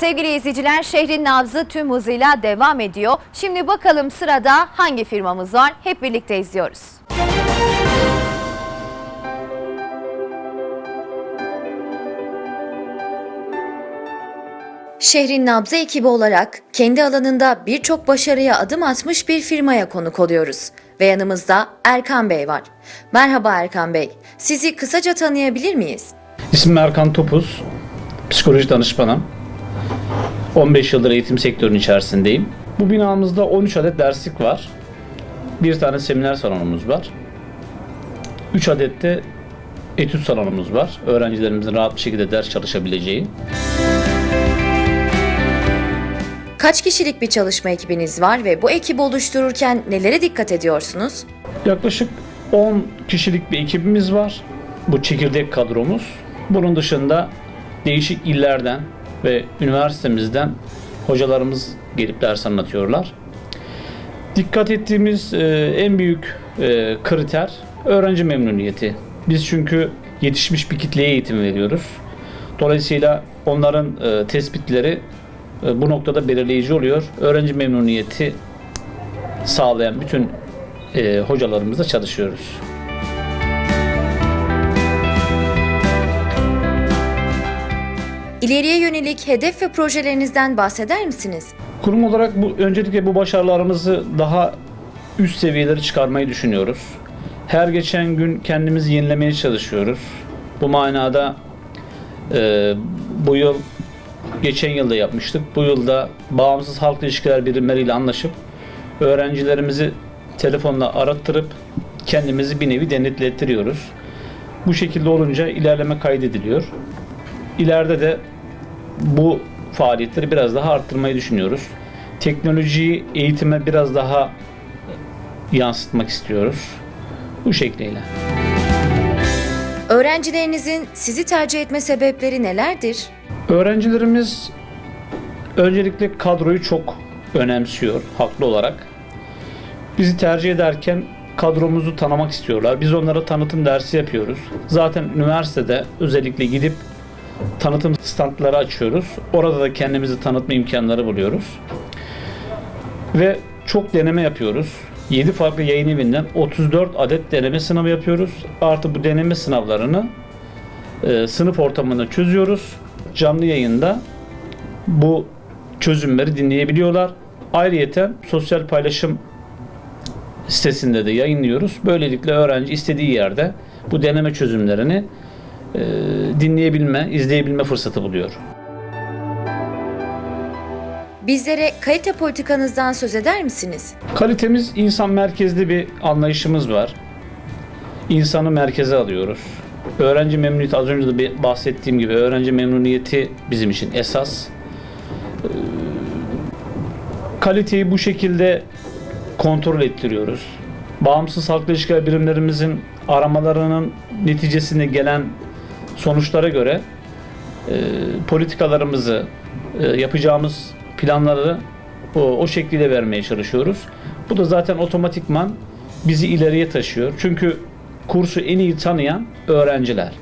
Sevgili izleyiciler şehrin nabzı tüm hızıyla devam ediyor. Şimdi bakalım sırada hangi firmamız var? Hep birlikte izliyoruz. Şehrin nabzı ekibi olarak kendi alanında birçok başarıya adım atmış bir firmaya konuk oluyoruz. Ve yanımızda Erkan Bey var. Merhaba Erkan Bey. Sizi kısaca tanıyabilir miyiz? İsmim Erkan Topuz. Psikoloji danışmanım. 15 yıldır eğitim sektörünün içerisindeyim. Bu binamızda 13 adet derslik var. Bir tane seminer salonumuz var. 3 adet de etüt salonumuz var. Öğrencilerimizin rahat bir şekilde ders çalışabileceği. Kaç kişilik bir çalışma ekibiniz var ve bu ekibi oluştururken nelere dikkat ediyorsunuz? Yaklaşık 10 kişilik bir ekibimiz var. Bu çekirdek kadromuz. Bunun dışında değişik illerden ve üniversitemizden hocalarımız gelip ders anlatıyorlar. Dikkat ettiğimiz e, en büyük e, kriter öğrenci memnuniyeti. Biz çünkü yetişmiş bir kitleye eğitim veriyoruz. Dolayısıyla onların e, tespitleri bu noktada belirleyici oluyor. Öğrenci memnuniyeti sağlayan bütün hocalarımızla çalışıyoruz. İleriye yönelik hedef ve projelerinizden bahseder misiniz? Kurum olarak bu öncelikle bu başarılarımızı daha üst seviyelere çıkarmayı düşünüyoruz. Her geçen gün kendimizi yenilemeye çalışıyoruz. Bu manada e, bu yıl geçen yılda yapmıştık. Bu yılda bağımsız halk ilişkiler birimleriyle anlaşıp öğrencilerimizi telefonla arattırıp kendimizi bir nevi denetlettiriyoruz. Bu şekilde olunca ilerleme kaydediliyor. İleride de bu faaliyetleri biraz daha arttırmayı düşünüyoruz. Teknolojiyi eğitime biraz daha yansıtmak istiyoruz. Bu şekliyle. Öğrencilerinizin sizi tercih etme sebepleri nelerdir? Öğrencilerimiz öncelikle kadroyu çok önemsiyor haklı olarak. Bizi tercih ederken kadromuzu tanımak istiyorlar. Biz onlara tanıtım dersi yapıyoruz. Zaten üniversitede özellikle gidip tanıtım standları açıyoruz. Orada da kendimizi tanıtma imkanları buluyoruz. Ve çok deneme yapıyoruz. 7 farklı yayın evinden 34 adet deneme sınavı yapıyoruz. Artı bu deneme sınavlarını e, sınıf ortamında çözüyoruz. Canlı yayında bu çözümleri dinleyebiliyorlar. Ayrıyeten sosyal paylaşım sitesinde de yayınlıyoruz. Böylelikle öğrenci istediği yerde bu deneme çözümlerini e, dinleyebilme, izleyebilme fırsatı buluyor. Bizlere kalite politikanızdan söz eder misiniz? Kalitemiz insan merkezli bir anlayışımız var. İnsanı merkeze alıyoruz. Öğrenci memnuniyeti az önce de bahsettiğim gibi öğrenci memnuniyeti bizim için esas. Ee, Kaliteyi bu şekilde kontrol ettiriyoruz. Bağımsız halkla ilişkiler birimlerimizin aramalarının neticesinde gelen sonuçlara göre e, politikalarımızı, e, yapacağımız planları o, o şekilde vermeye çalışıyoruz. Bu da zaten otomatikman bizi ileriye taşıyor. Çünkü kursu en iyi tanıyan öğrenciler.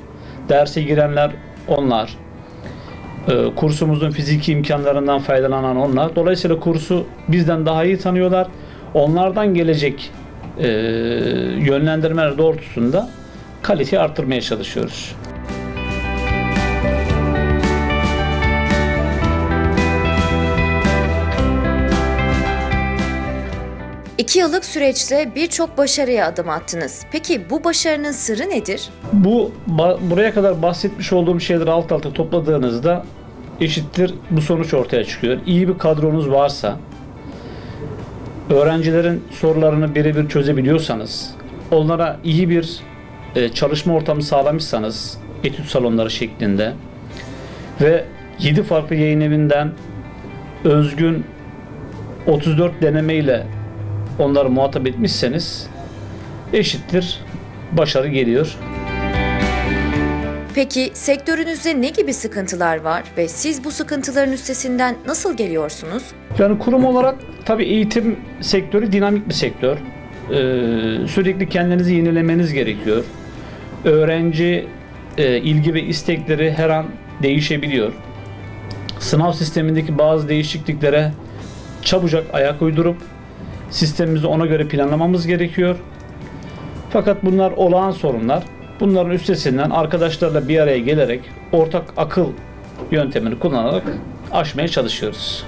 Derse girenler onlar. E, kursumuzun fiziki imkanlarından faydalanan onlar. Dolayısıyla kursu bizden daha iyi tanıyorlar. Onlardan gelecek e, yönlendirmeler doğrultusunda kaliteyi arttırmaya çalışıyoruz. İki yıllık süreçte birçok başarıya adım attınız. Peki bu başarının sırrı nedir? Bu buraya kadar bahsetmiş olduğum şeyleri alt alta topladığınızda eşittir bu sonuç ortaya çıkıyor. İyi bir kadronuz varsa, öğrencilerin sorularını birebir çözebiliyorsanız, onlara iyi bir e, çalışma ortamı sağlamışsanız, etüt salonları şeklinde ve 7 farklı yayın evinden özgün 34 denemeyle onları muhatap etmişseniz eşittir başarı geliyor. Peki sektörünüzde ne gibi sıkıntılar var ve siz bu sıkıntıların üstesinden nasıl geliyorsunuz? Yani kurum olarak tabii eğitim sektörü dinamik bir sektör. Ee, sürekli kendinizi yenilemeniz gerekiyor. Öğrenci e, ilgi ve istekleri her an değişebiliyor. sınav sistemindeki bazı değişikliklere çabucak ayak uydurup sistemimizi ona göre planlamamız gerekiyor. Fakat bunlar olağan sorunlar. Bunların üstesinden arkadaşlarla bir araya gelerek ortak akıl yöntemini kullanarak aşmaya çalışıyoruz.